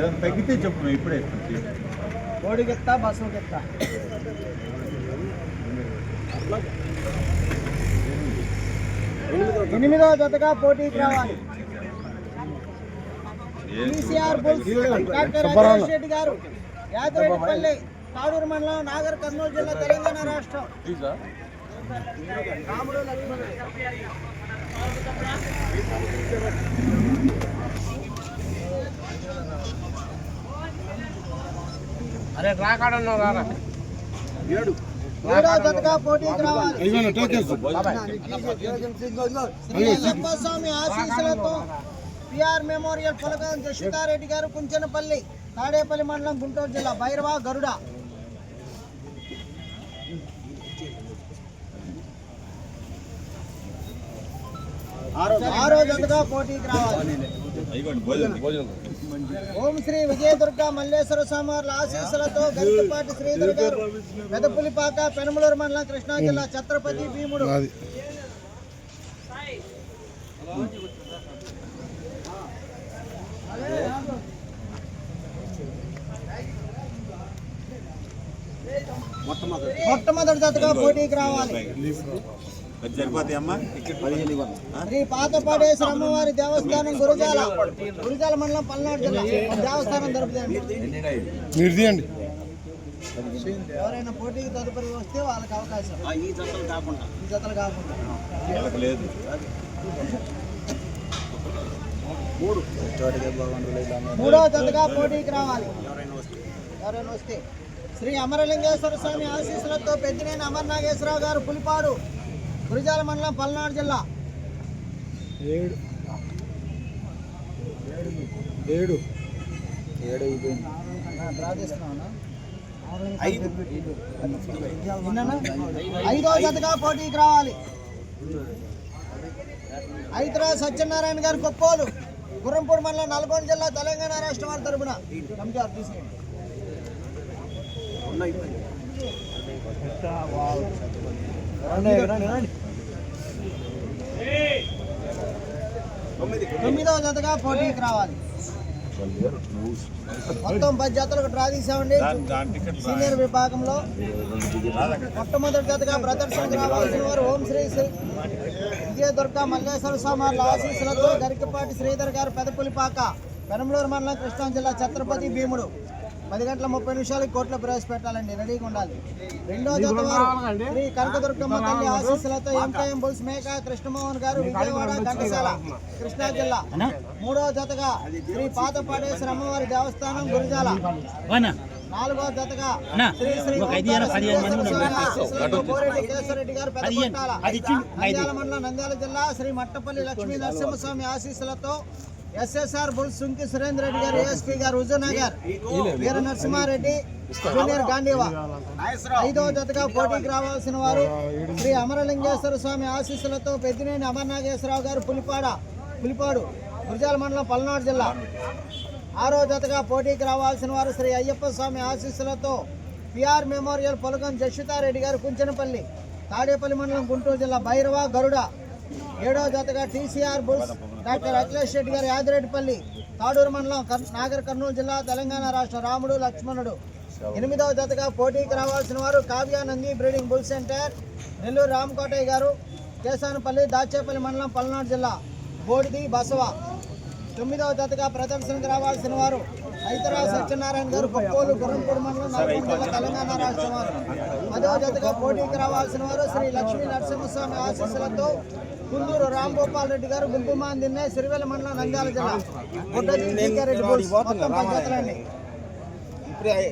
ఏదైనా తగ్గితే చెప్పు మేము ఇప్పుడే కోడికెత్తా బస్సుకెత్తా ఎనిమిదో జతగా పోటీకి రావాలి. ECR bulls doctor Rajesh Reddy garu Yadireddipalli Tadur మండలం నాగర్ కర్నూలు జిల్లా తెలంగాణ రాష్ట్రం. రాముడు అరే రాకాడన్నావు రారా ఏడో. ఆశీస్సులతో పిఆర్ మెమోరియల్ పొలగం జషితారెడ్డి గారు కుంచనపల్లి తాడేపల్లి మండలం గుంటూరు జిల్లా భైరవ గరుడ. జతగా పోటీకి రావాలి. అయిపోండి భోజనం. ఓం శ్రీ విజయదుర్గ మల్లేశ్వర స్వామివార్ల ఆశీస్సులతో గరికపాటి శ్రీధర్ గారు పెదపులిపాక పెనమలూరు మండలం కృష్ణా జిల్లా ఛత్రపతి భీముడు. మొట్టమొదటి జతగా పోటీకి రావాలి. సరిపోతాయి అమ్మా అమ్మవారి దేవస్థానం గురుజాల గురుజాల మండలం పల్నాడు జిల్లా. దేవస్థానం దొరుకుతుంది మీరు తీయండి ఎవరైనా పోటీకి తదుపరి వస్తే వాళ్ళకి అవకాశం. ఈ జతలు కాకుండా. ఈ జతలు కాకుండా. వాళ్ళకి లేదు. మూడో. జతగా పోటీకి రావాలి. ఎవరైనా వస్తే. శ్రీ అమరలింగేశ్వర స్వామి ఆశీస్సులతో పెద్దినేని అమర్నాగేశ్వరరావు గారు పులిపాడు. గురిజాల మండలం పల్నాడు జిల్లా. ఏడు. ఏడు. ఏడు? ఐదో. జతగా పోటీకి రావాలి. ఐదురా సత్యనారాయణ గారు కొప్పోలు గుర్రంపూడి మండలం నల్గొండ జిల్లా తెలంగాణ రాష్ట్రం వారి తరపున. తీసుకోండి తొమ్మిదవ జతగా పోటీకి రావాలి. మొత్తం పది జతలకు డ్రా తీసామండి సీనియర్ విభాగంలో మొట్టమొదటి జతగా ప్రదర్శనకు రావాల్సిన వారు ఓం శ్రీ శ్రీ విజయదుర్గ మల్లేశ్వర స్వామి ఆశీస్సులతో గరికపాటి శ్రీధర్ గారు పెదపులిపాక పెనంలూరు మండలం కృష్ణా జిల్లా ఛత్రపతి భీముడు. పది గంటల ముప్పై నిమిషాలకి కోర్టులో ప్రవేశపెట్టాలండి రెడీగా ఉండాలి. రెండో జత వారు శ్రీ కనకదుర్గమ్మ తల్లి ఆశీస్సులతో ఎంకేఎం బుల్స్ మేక కృష్ణమోహన్ గారు విజయవాడ ఘంటసాల కృష్ణా జిల్లా. మూడో జతగా శ్రీ పాతపాడేశ్వర అమ్మవారి దేవస్థానం గురుజాల. నాలుగో జతగా శ్రీ శ్రీ కోరెడ్డి కేశవరెడ్డి గారు పెద్దకొట్టాల నంద్యాల మండలం నంద్యాల జిల్లా శ్రీ మట్టపల్లి లక్ష్మీ నరసింహస్వామి ఆశీస్సులతో SSR bull Sunki Surender Reddy garu ASP garu Huzurnagar Veera Narasimhareddy junior Gandiva. ఐదవ జతగా పోటీకి రావాల్సిన వారు శ్రీ అమరలింగేశ్వర స్వామి ఆశీస్సులతో పెద్దినేని అమర్నాగేశ్వరరావు గారు పులిపాడ పులిపాడు గురిజాల మండలం పల్నాడు జిల్లా. ఆరో జతగా పోటీకి రావాల్సిన వారు శ్రీ అయ్యప్ప స్వామి ఆశీస్సులతో పిఆర్ మెమోరియల్ పొలగం జషితారెడ్డి గారు కుంచనపల్లి తాడేపల్లి మండలం గుంటూరు జిల్లా భైరవ గరుడ. ఏడవ జతగా TCR bulls doctor Akhilesh Reddy garu Yadireddipalli Tadur మండలం నాగర్ కర్నూలు జిల్లా తెలంగాణ రాష్ట్ర రాముడు లక్ష్మణుడు. ఎనిమిదవ జతగా పోటీకి రావాల్సిన వారు Kavyanandi breeding bull centre Nellore Ramakotaiah garu Kesanapalli Dachepalli మండలం పల్నాడు జిల్లా బోడిది బసవ. తొమ్మిదవ జతగా ప్రదర్శనకు రావాల్సిన వారు హైదరా సత్యనారాయణ గారు కొప్పోలు గుర్రంపూడి మండలం నల్గొండ తెలంగాణ రాష్ట్రం వారు. పదవ జతగా పోటీకి రావాల్సిన వారు శ్రీ లక్ష్మీ నరసింహస్వామి ఆశీస్సులతో కుందూరు రామ్ గోపాల్ రెడ్డి గారు గుంపుమాన్ దిన్నే సిరివెల మండలం నంద్యాల జిల్లా. రెడ్డి